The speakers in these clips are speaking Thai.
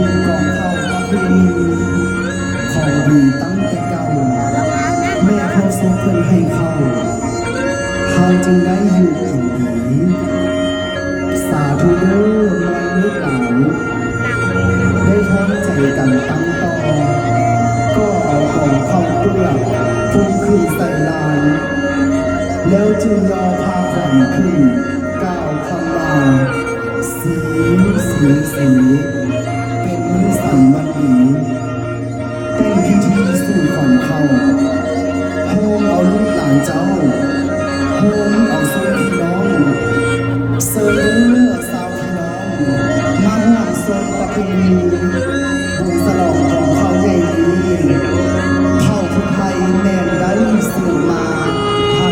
ทุ่งกองเข้าประเพณีของดีตั้งแต่เก่า แม่เขาทรงเพิ่นให้เข้าเฮาจึงได้อยู่กินดีสาธุเด้อมวยลูกหลานได้พร้อมใจกันตั้งต่อ ก็เอาของเข้าเปลือกพุ่งขึ้นใส่ลาน แล้วจึงยอพาขวัญขึ้นก้าวคำลาสีสีสี คืนนี้บุญสลองของเขาวนี้ข้าทุกไทยน่นได้สู่มาทา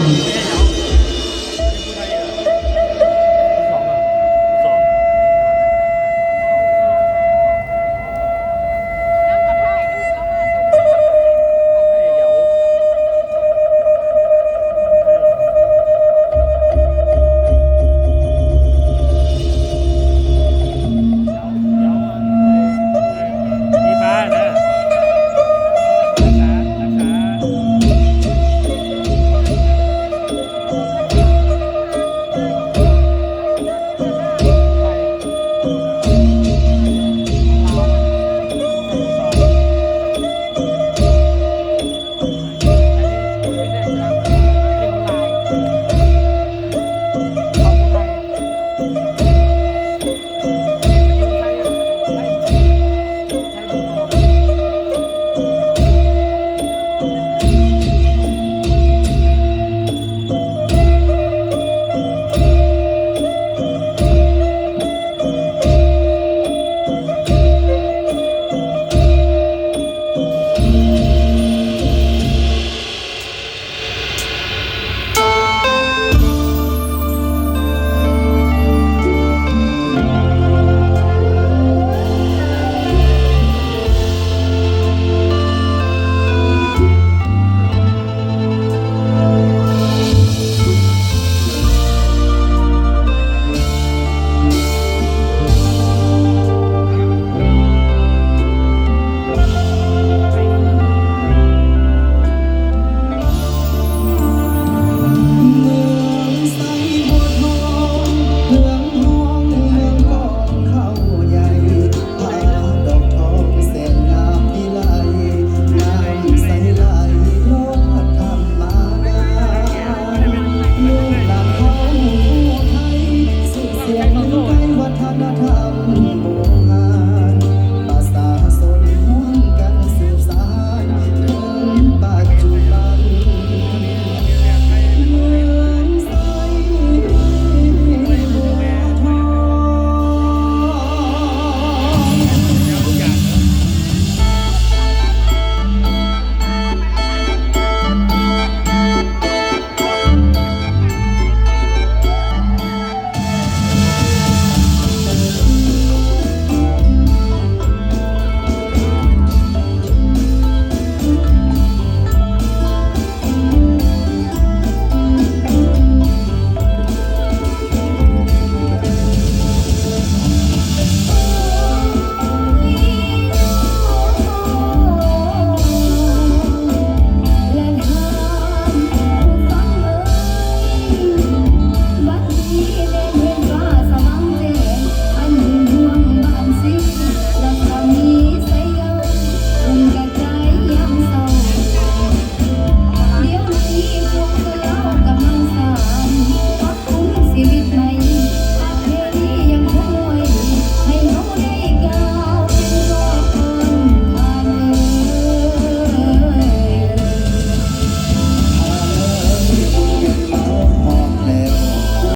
ง